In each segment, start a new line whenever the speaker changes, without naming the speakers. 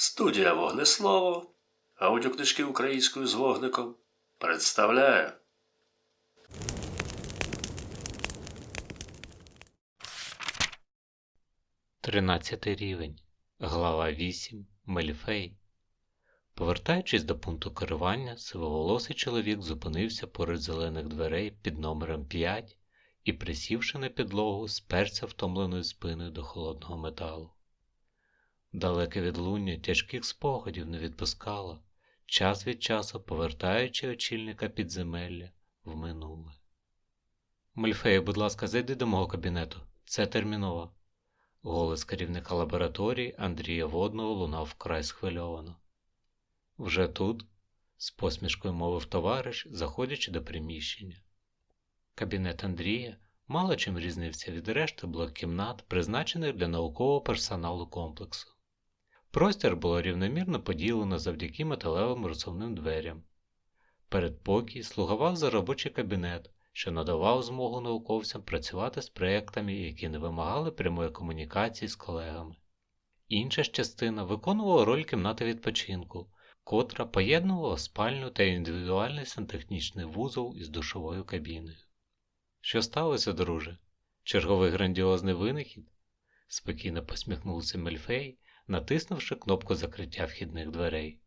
Студія Вогнеслово. Аудіокнижки українською з вогником представляє.
Тринадцятий рівень. Глава 8. Мельфей. Повертаючись до пункту керування, сивоволосий чоловік зупинився поряд зелених дверей під номером 5 і, присівши на підлогу, сперся втомленою спиною до холодного металу. Далеке відлуння тяжких спогадів не відпускало, час від часу повертаючи очільника підземелля в минуле. Мельфею, будь ласка, зайди до мого кабінету. Це терміново. Голос керівника лабораторії Андрія Водного лунав вкрай схвильовано. Вже тут, з посмішкою мовив товариш, заходячи до приміщення. Кабінет Андрія мало чим різнився від решти блок-кімнат, призначених для наукового персоналу комплексу. Простір було рівномірно поділено завдяки металевим розсувним дверям. Передпокій слугував за робочий кабінет, що надавав змогу науковцям працювати з проєктами, які не вимагали прямої комунікації з колегами. Інша ж частина виконувала роль кімнати відпочинку, котра поєднувала спальню та індивідуальний сантехнічний вузол із душовою кабіною. Що сталося, друже? Черговий грандіозний винахід? спокійно посміхнувся Мельфей, натиснувши кнопку закриття вхідних дверей.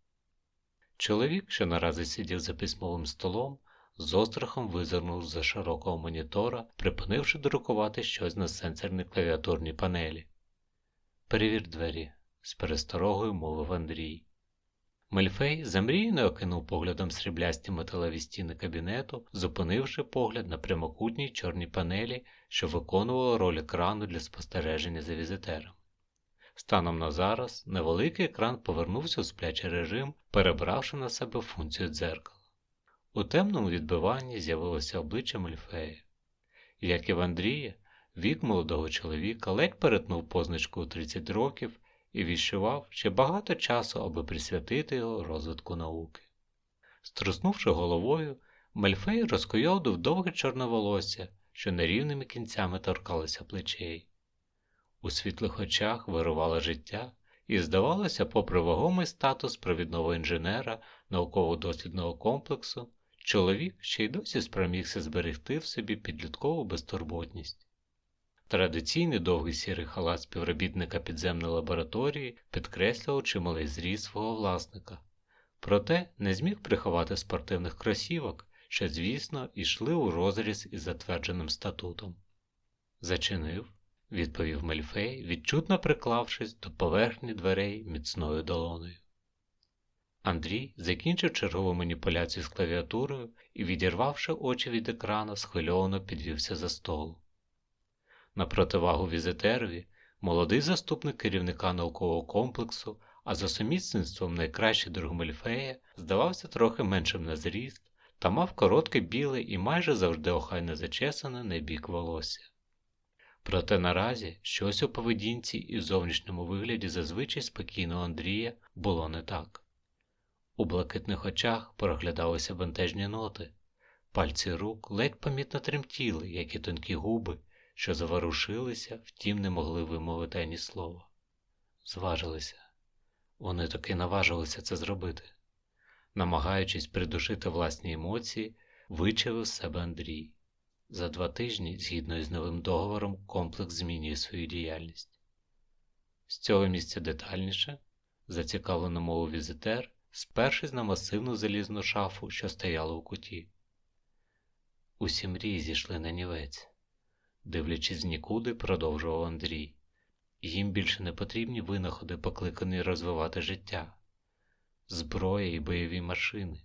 Чоловік, що наразі сидів за письмовим столом, з острахом визирнув за широкого монітора, припинивши друкувати щось на сенсорній клавіатурній панелі. Перевір двері, з пересторогою мовив Андрій. Мельфей замріяно окинув поглядом сріблясті металеві стіни кабінету, зупинивши погляд на прямокутній чорній панелі, що виконувала роль екрану для спостереження за візитером. Станом на зараз невеликий екран повернувся у сплячий режим, перебравши на себе функцію дзеркала. У темному відбиванні з'явилося обличчя Мельфея. Як і в Андрія, вік молодого чоловіка ледь перетнув позначку у 30 років і відчував ще багато часу, аби присвятити його розвитку науки. Струснувши головою, Мельфей розкойовдив довге чорне волосся, що нерівними кінцями торкалося плечей. У світлих очах вирувало життя, і, здавалося, попри вагомий статус провідного інженера науково-дослідного комплексу, чоловік ще й досі спромігся зберегти в собі підліткову безтурботність. Традиційний довгий сірий халат співробітника підземної лабораторії підкреслював чималий зріст свого власника, проте не зміг приховати спортивних кросівок, що, звісно, йшли у розріз із затвердженим статутом. Зачинив, відповів Мельфей, відчутно приклавшись до поверхні дверей міцною долоною. Андрій закінчив чергову маніпуляцію з клавіатурою і, відірвавши очі від екрана, схвильовано підвівся за столу. На противагу візитерові, молодий заступник керівника наукового комплексу, а за сумісництвом найкращий друг Мельфея, здавався трохи меншим на зріст та мав коротке біле і майже завжди охайно зачесане на бік волосся. Проте наразі щось у поведінці і зовнішньому вигляді зазвичай спокійного Андрія було не так. У блакитних очах проглядалися бентежні ноти, пальці рук ледь помітно тремтіли, як і тонкі губи, що заворушилися, втім не могли вимовити ані слова. Зважилися. Вони таки наважилися це зробити. Намагаючись придушити власні емоції, вичавив себе Андрій. За два тижні, згідно із новим договором, комплекс змінює свою діяльність. З цього місця детальніше, зацікавлено мовив візитер, спершись на масивну залізну шафу, що стояла у куті. Усі мрії зійшли на нівець, дивлячись нікуди, продовжував Андрій. Їм більше не потрібні винаходи, покликані розвивати життя, зброя і бойові машини.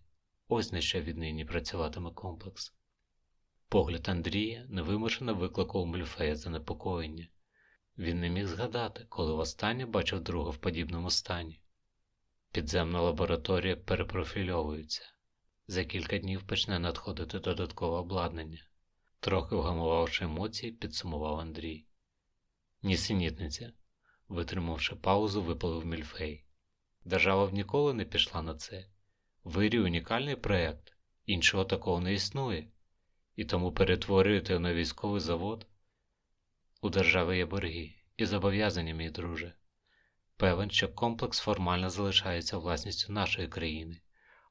Ось на що віднині працюватиме комплекс. Погляд Андрія невимушено викликав у Мельфея занепокоєння. Він не міг згадати, коли востаннє бачив друга в подібному стані. Підземна лабораторія перепрофільовується. За кілька днів почне надходити додаткове обладнання. Трохи вгамувавши емоції, підсумував Андрій. Нісенітниця, витримавши паузу, випалив Мільфей. Держава б ніколи не пішла на це. Вирій унікальний проєкт, іншого такого не існує, і тому перетворюєте на військовий завод. У держави є борги і зобов'язання, мій друже. Певен, що комплекс формально залишається власністю нашої країни,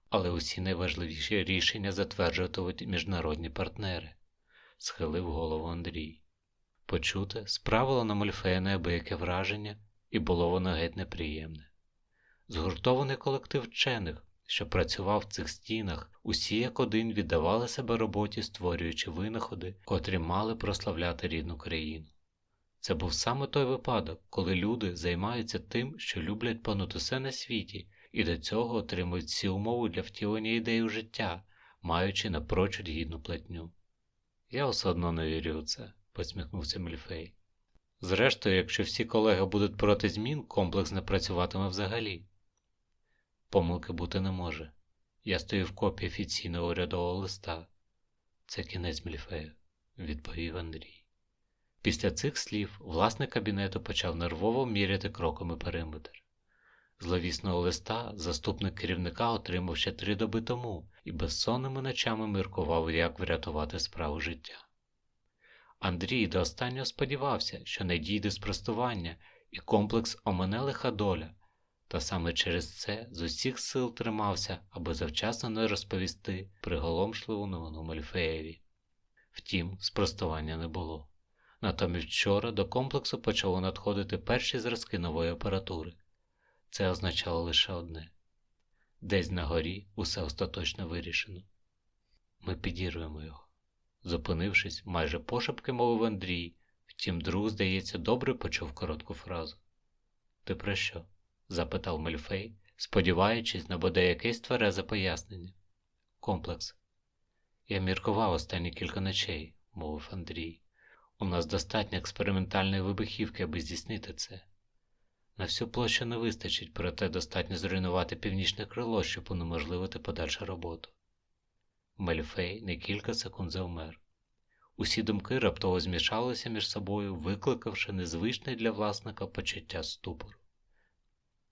але усі найважливіші рішення затверджуватимуть міжнародні партнери, схилив голову Андрій. Почуте справило на Мольфея неабияке враження, і було воно геть неприємне. Згуртований колектив вчених, що працював в цих стінах, усі як один віддавали себе роботі, створюючи винаходи, котрі мали прославляти рідну країну. Це був саме той випадок, коли люди займаються тим, що люблять понад усе на світі, і до цього отримують всі умови для втілення ідей у життя, маючи напрочуд гідну платню. Я все одно не вірю у це, посміхнувся Мільфей. Зрештою, якщо всі колеги будуть проти змін, комплекс не працюватиме взагалі. Помилки бути не може. Я стою в копії офіційного урядового листа. Це кінець Мільфею, відповів Андрій. Після цих слів власник кабінету почав нервово міряти кроками периметр. Зловісного листа заступник керівника отримав ще три доби тому і безсонними ночами міркував, як врятувати справу життя. Андрій до останнього сподівався, що не дійде спростування, і комплекс оминелиха доля, та саме через це з усіх сил тримався, аби завчасно не розповісти приголомшливу новину Мальфеєві. Втім, спростування не було. Натомість вчора до комплексу почало надходити перші зразки нової апаратури. Це означало лише одне десь на горі усе остаточно вирішено. Ми підірвемо його. Зупинившись, майже пошепки мовив Андрій, втім, друг, здається, добре почув коротку фразу. Ти про що? Запитав Мельфей, сподіваючись на бодай якесь тверезе пояснення. Комплекс. Я міркував останні кілька ночей, мовив Андрій. У нас достатньо експериментальної вибухівки, аби здійснити це. На всю площу не вистачить, проте достатньо зруйнувати північне крило, щоб унеможливити подальшу роботу. Мельфей на кілька секунд завмер. Усі думки раптово змішалися між собою, викликавши незвичне для власника почуття ступору.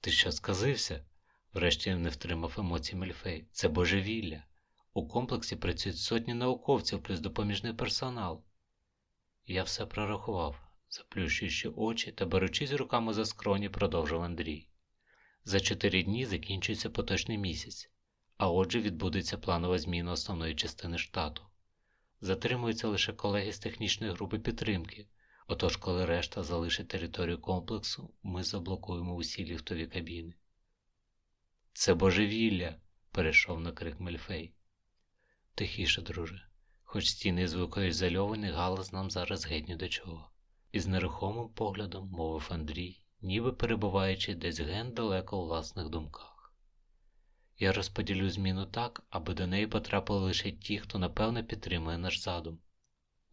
Ти що сказився? врешті не втримав емоцій Мельфей. Це божевілля. У комплексі працюють сотні науковців плюс допоміжний персонал. Я все прорахував, заплющуючи очі та беручись руками за скроні, продовжив Андрій. За чотири дні закінчується поточний місяць, а отже відбудеться планова зміна основної частини штату. Затримуються лише колеги з технічної групи підтримки, отож, коли решта залишить територію комплексу, ми заблокуємо усі ліфтові кабіни. Це божевілля, перейшов на крик Мельфей. Тихіше, друже хоч стіни звукоізольовані, галас нам зараз геть ні до чого. Із нерухомим поглядом мовив Андрій, ніби перебуваючи десь ген далеко у власних думках. Я розподілю зміну так, аби до неї потрапили лише ті, хто напевне підтримує наш задум.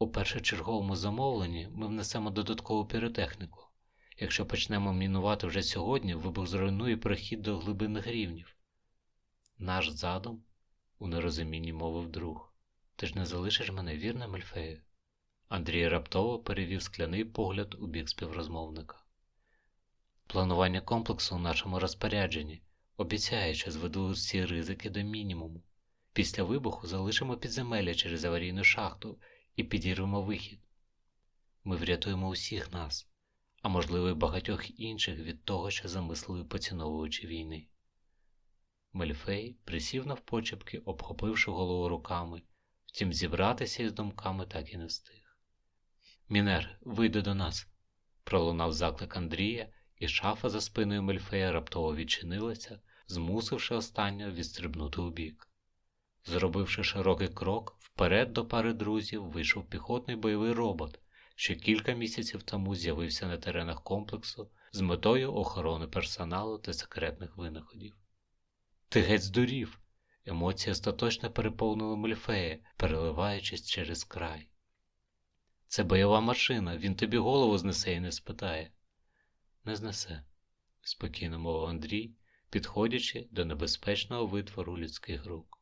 У першочерговому замовленні ми внесемо додаткову піротехніку. Якщо почнемо мінувати вже сьогодні, вибух зруйнує прохід до глибинних рівнів. Наш задум, у нерозумінні мовив друг. Ти ж не залишиш мене вірно, Мельфею? Андрій раптово перевів скляний погляд у бік співрозмовника. Планування комплексу у нашому розпорядженні обіцяє, що зведу всі ризики до мінімуму. Після вибуху залишимо підземелля через аварійну шахту і підірвемо вихід. Ми врятуємо усіх нас, а можливо, і багатьох інших від того, що замислили поціновувачі війни. Мельфей присів навпочепки, обхопивши голову руками. Втім, зібратися із думками так і не встиг. Мінер, вийди до нас, пролунав заклик Андрія, і шафа за спиною Мельфея раптово відчинилася, змусивши останнього відстрибнути у бік. Зробивши широкий крок, вперед до пари друзів вийшов піхотний бойовий робот, що кілька місяців тому з'явився на теренах комплексу з метою охорони персоналу та секретних винаходів. Ти геть здурів, Емоції остаточно переповнили Мельфея, переливаючись через край. Це бойова машина, він тобі голову знесе і не спитає. Не знесе, спокійно мовив Андрій, підходячи до небезпечного витвору людських рук.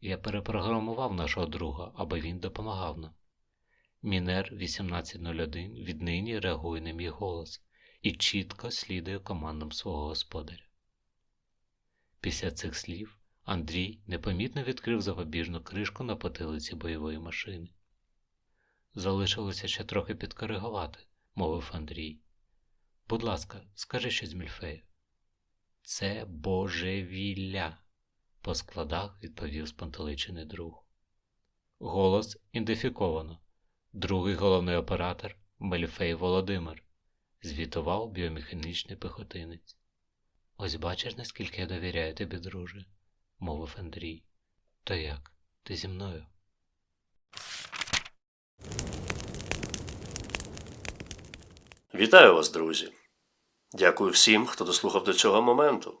Я перепрограмував нашого друга, аби він допомагав нам. Мінер 1801 віднині реагує на мій голос і чітко слідує командам свого господаря. Після цих слів Андрій непомітно відкрив запобіжну кришку на потилиці бойової машини. Залишилося ще трохи підкоригувати, мовив Андрій. Будь ласка, скажи щось Мільфею. Це божевілля, по складах відповів спантеличений друг. Голос ідентифіковано. Другий головний оператор Мельфей Володимир, звітував біомеханічний пехотинець. Ось бачиш, наскільки я довіряю тобі, друже, мовив Андрій. То як? Ти зі мною?
Вітаю вас, друзі! Дякую всім, хто дослухав до цього моменту.